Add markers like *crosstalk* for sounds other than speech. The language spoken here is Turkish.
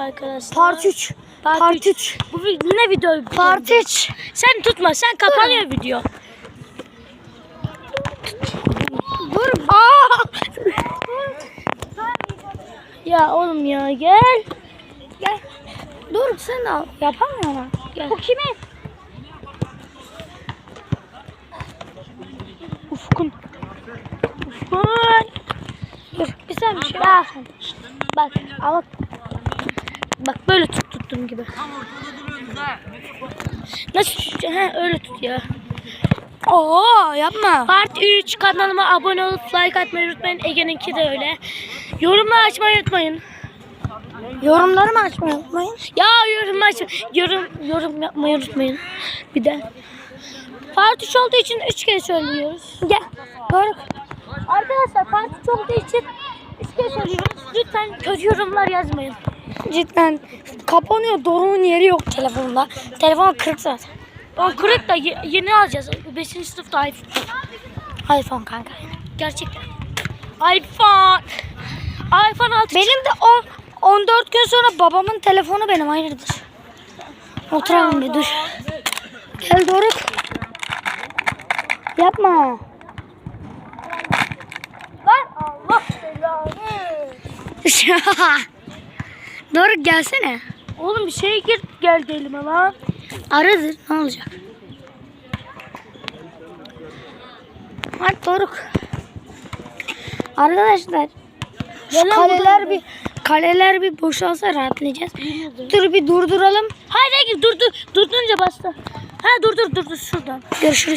arkadaşlar. Part 3. Part Part üç. 3. Bu ne video? Part 3. Sen tutma sen kapanıyor video. Dur. Aa! Ya oğlum ya gel. Gel. Dur sen al. Yapamıyorum. Gel. Bu kimin? Ufkun. Ufkun. Dur. Bir sen bir şey Bak. Bak. Al. Bak böyle tut tuttuğum gibi. Nasıl? Ha öyle tut ya. Oo yapma. Part 3 kanalıma abone olup like atmayı unutmayın. Ege'ninki de öyle. Yorumlar açmayı unutmayın. Yorumları mı açmayı unutmayın? Ya yorum aç yorum yorum yapmayı unutmayın. Bir de Part 3 olduğu için 3 kez söylüyoruz. Gel. Doruk. Arkadaşlar Part 3 olduğu için 3 kez söylüyoruz. Lütfen kötü yorumlar yazmayın. Cidden kapanıyor. Doruk'un yeri yok telefonda. Telefon kırık zaten. O kırık da ye- yeni alacağız. 5. sınıfta iPhone. iPhone kanka. Gerçekten. iPhone. iPhone 6 Benim de o 14 gün sonra babamın telefonu benim hayırdır. Oturalım bir dur. Gel Doruk. Yapma. Lan Allah belanı. *laughs* Doruk gelsene. Oğlum bir şey gir geldi elime lan. Aradır ne olacak? Hadi Doruk. Arkadaşlar Gel şu lan kaleler bir kaleler bir boşalsa rahatlayacağız. Ederim. Dur bir durduralım. Hayır hayır dur dur. Durdurunca bastı. Ha dur dur dur dur şuradan. Görüşürüz.